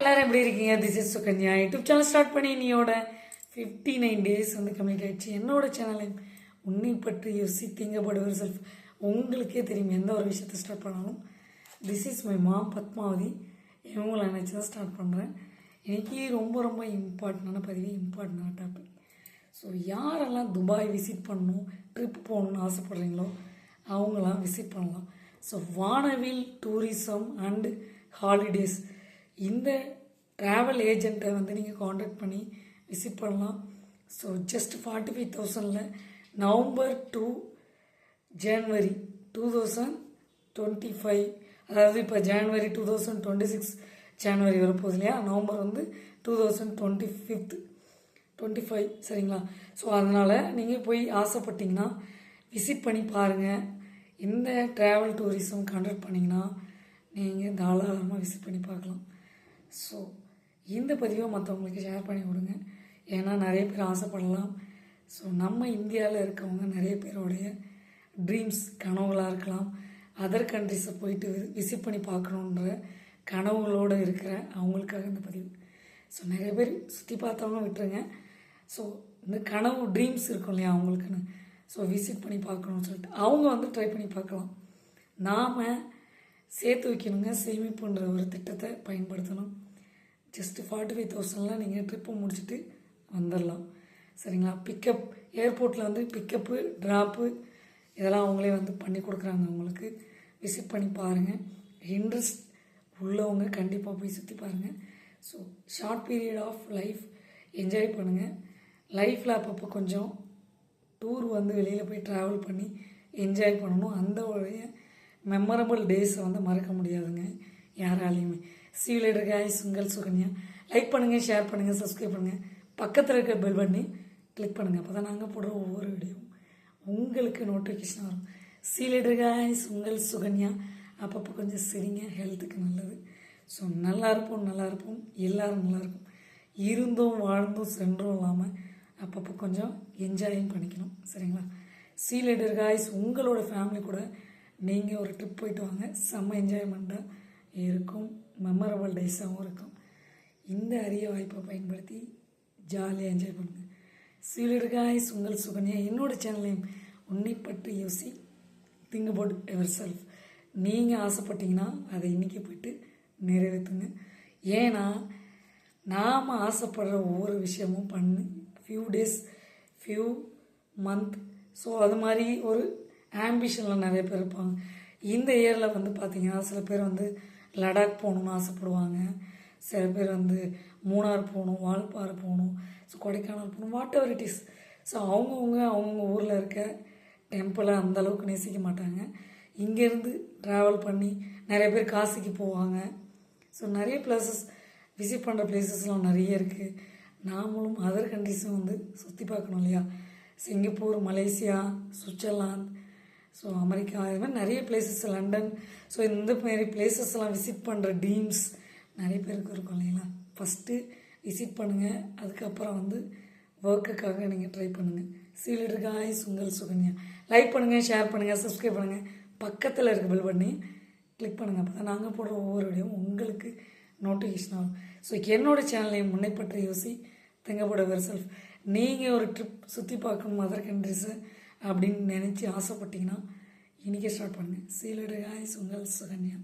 எல்லாரும் எப்படி இருக்கீங்க? This is Sukanya. YouTube channel start பண்ணி நீயோட ஃபிஃப்டி நைன் டேஸ் வந்து கம்ப்ளீட் ஆயிடுச்சு. என்னோட சேனலை உன்னை பற்றி யோசி திங்கப்படுவர் செல்ஃப் உங்களுக்கே தெரியும் எந்த ஒரு விஷயத்தை ஸ்டார்ட் பண்ணாலும். திஸ் இஸ் மை மா பத்மாவதி. இவங்களை நினச்சி தான் ஸ்டார்ட் பண்ணுறேன் இன்றைக்கி ரொம்ப ரொம்ப இம்பார்ட்டண்டான பதிவு இம்பார்ட்டண்டான டாபிக் ஸோ யாரெல்லாம் துபாய் விசிட் பண்ணணும் ட்ரிப் போகணுன்னு ஆசைப்பட்றீங்களோ அவங்களாம் விசிட் பண்ணலாம். So Vanavil tourism and holidays இந்த ட்ராவல் ஏஜெண்ட்டை வந்து நீங்கள் காண்டாக்ட் பண்ணி விசிட் பண்ணலாம். So just forty five தௌசண்டில் November two January two thousand twenty five அதாவது இப்போ January two thousand twenty six ஜனவரி வரப்போகுது இல்லையா? நவம்பர் வந்து two thousand twenty fifth twenty five சரிங்களா? ஸோ அதனால் நீங்கள் போய் ஆசைப்பட்டீங்கன்னா விசிட் பண்ணி பாருங்கள் இந்த ட்ராவல் டூரிசம் கண்டக்ட் பண்ணிங்கன்னா நீங்கள் தாராளமாக விசிட் பண்ணி பார்க்கலாம். ஸோ இந்த பதிவை மற்றவங்களுக்கு ஷேர் பண்ணி விடுங்க. ஏன்னா நிறைய பேர் ஆசைப்படலாம். ஸோ நம்ம இந்தியாவில் இருக்கவங்க நிறைய பேருடைய ட்ரீம்ஸ் கனவுகளாக இருக்கலாம். அதர் கண்ட்ரிஸை போயிட்டு விசிட் பண்ணி பார்க்கணுன்ற கனவுகளோடு இருக்கிற அவங்களுக்காக இந்த பதிவு. ஸோ நிறைய பேர் சுற்றி பார்த்தவங்க விட்டுருங்க. ஸோ இந்த கனவு ட்ரீம்ஸ் இருக்கும் இல்லையா அவங்களுக்குன்னு. ஸோ விசிட் பண்ணி பார்க்கணும்னு சொல்லிட்டு அவங்க வந்து ட்ரை பண்ணி பார்க்கலாம். நாம் சேர்த்து வைக்கணுங்க. சேமிப்புன்ற ஒரு திட்டத்தை பயன்படுத்தணும். ஜஸ்ட்டு ஃபார்ட்டி ஃபைவ் தௌசண்ட்லாம் நீங்கள் ட்ரிப்பை முடிச்சுட்டு வந்துடலாம் சரிங்களா? பிக்கப் ஏர்போர்ட்டில் வந்து பிக்கப்பு ட்ராப்பு இதெல்லாம் அவங்களே வந்து பண்ணி கொடுக்குறாங்க உங்களுக்கு. விசிட் பண்ணி பாருங்கள் இன்ட்ரெஸ்ட் உள்ளவங்க கண்டிப்பாக போய் சுற்றி பாருங்கள் so short period of life enjoy பண்ணுங்கள் லைஃப்பில் அப்பப்போ கொஞ்சம் டூர் வந்து வெளியில் போய் ட்ராவல் பண்ணி என்ஜாய் பண்ணணும். அந்த உடைய மெமரபிள் டேஸை வந்து மறக்க முடியாதுங்க யாராலையுமே. சீலர் காய்ஸ் உங்கள் சுகன்யா. லைக் பண்ணுங்கள் ஷேர் பண்ணுங்கள் சப்ஸ்கிரைப் பண்ணுங்கள் பக்கத்தில் இருக்க பெல் பண்ணி கிளிக் பண்ணுங்கள் அப்போ தான் நாங்கள் போடுற ஒவ்வொரு வீடியோவும் உங்களுக்கு நோட்டிஃபிகேஷன் வரும். சீலர் காய்ஸ் உங்கள் சுகன்யா. அப்பப்போ கொஞ்சம் சரிங்க ஹெல்த்துக்கு நல்லது. ஸோ நல்லா இருப்போம் நல்லா இருப்போம். எல்லோரும் நல்லா இருக்கும். இருந்தும் வாழ்ந்தும் சென்றும் இல்லாமல் அப்பப்போ கொஞ்சம் என்ஜாயும் பண்ணிக்கணும். சரிங்களா? சீலேடர் காய்ஸ் உங்களோட ஃபேமிலி கூட நீங்கள் ஒரு ட்ரிப் போயிட்டு வாங்க. செம்ம என்ஜாய்மெண்ட்டாக இருக்கும். மெமரபிள் டேஸாகவும் இருக்கும். இந்த அரிய வாய்ப்பை பயன்படுத்தி ஜாலியாக என்ஜாய் பண்ணுங்கள் சீலீடர் காய்ஸ் உங்கள் சுகன்யா என்னோட சேனலையும் உன்னை பற்றி யோசி திங்க் அபவுட் எவர் செல்ஃப் நீங்கள் ஆசைப்பட்டீங்கன்னா அதை இன்றைக்கி போயிட்டு நிறைவேற்றுங்க. ஏன்னா நாம் ஆசைப்படுற ஒவ்வொரு விஷயமும் பண்ணு. Few days few month so அது மாதிரி ஒரு ஆம்பிஷனில் நிறைய பேர் இருப்பாங்க. இந்த இயரில் வந்து பார்த்திங்கன்னா சில பேர் வந்து லடாக் போகணுன்னு ஆசைப்படுவாங்க. சில பேர் வந்து மூணார் போகணும் வால்பாறை போகணும் ஸோ கொடைக்கானல் போகணும் whatever it is so அவங்கவுங்க அவங்கவுங்க ஊரில் இருக்க டெம்பிளை அந்தளவுக்கு நேசிக்க மாட்டாங்க. இங்கேருந்து ட்ராவல் பண்ணி நிறைய பேர் காசிக்கு போவாங்க. ஸோ நிறைய பிளேசஸ் விசிட் பண்ணுற பிளேசஸ்லாம் நிறைய இருக்குது நாமளும் அதர் கண்ட்ரிஸும் வந்து சுற்றி பார்க்கணும் இல்லையா? Singapore Malaysia Switzerland so America இது மாதிரி நிறைய பிளேசஸ் லண்டன் ஸோ இந்த மாதிரி பிளேசஸ்லாம் விசிட் பண்ணுற ட்ரீம்ஸ் நிறைய பேருக்கு இருக்கும் இல்லைங்களா? ஃபஸ்ட்டு விசிட் பண்ணுங்கள் அதுக்கப்புறம் வந்து ஒர்க்குக்காக நீங்கள் ட்ரை பண்ணுங்கள் சீலிடர் காய்ஸ் உங்கள் சுகன்யா. லைக் பண்ணுங்கள் ஷேர் பண்ணுங்கள் சப்ஸ்கிரைப் பண்ணுங்கள் பக்கத்தில் இருக்க பில் பண்ணி கிளிக் பண்ணுங்கள் அப்போ தான் நாங்கள் போடுற ஒவ்வொரு வீடியோவும் உங்களுக்கு நோட்டிஃபிகேஷன் ஆகும். ஸோ என்னோடய சேனலையும் முன்னை பற்றி யோசி திங்கப்பட வெர் செல்ஃப் நீங்கள் ஒரு ட்ரிப் சுற்றி பார்க்கணும் அதர் கண்ட்ரிஸை அப்படின்னு நினச்சி ஆசைப்பட்டீங்கன்னா இன்றைக்கே ஸ்டார்ட் பண்ணுங்கள் சீலடு காய்ஸ் உங்கள் சுகன்யா.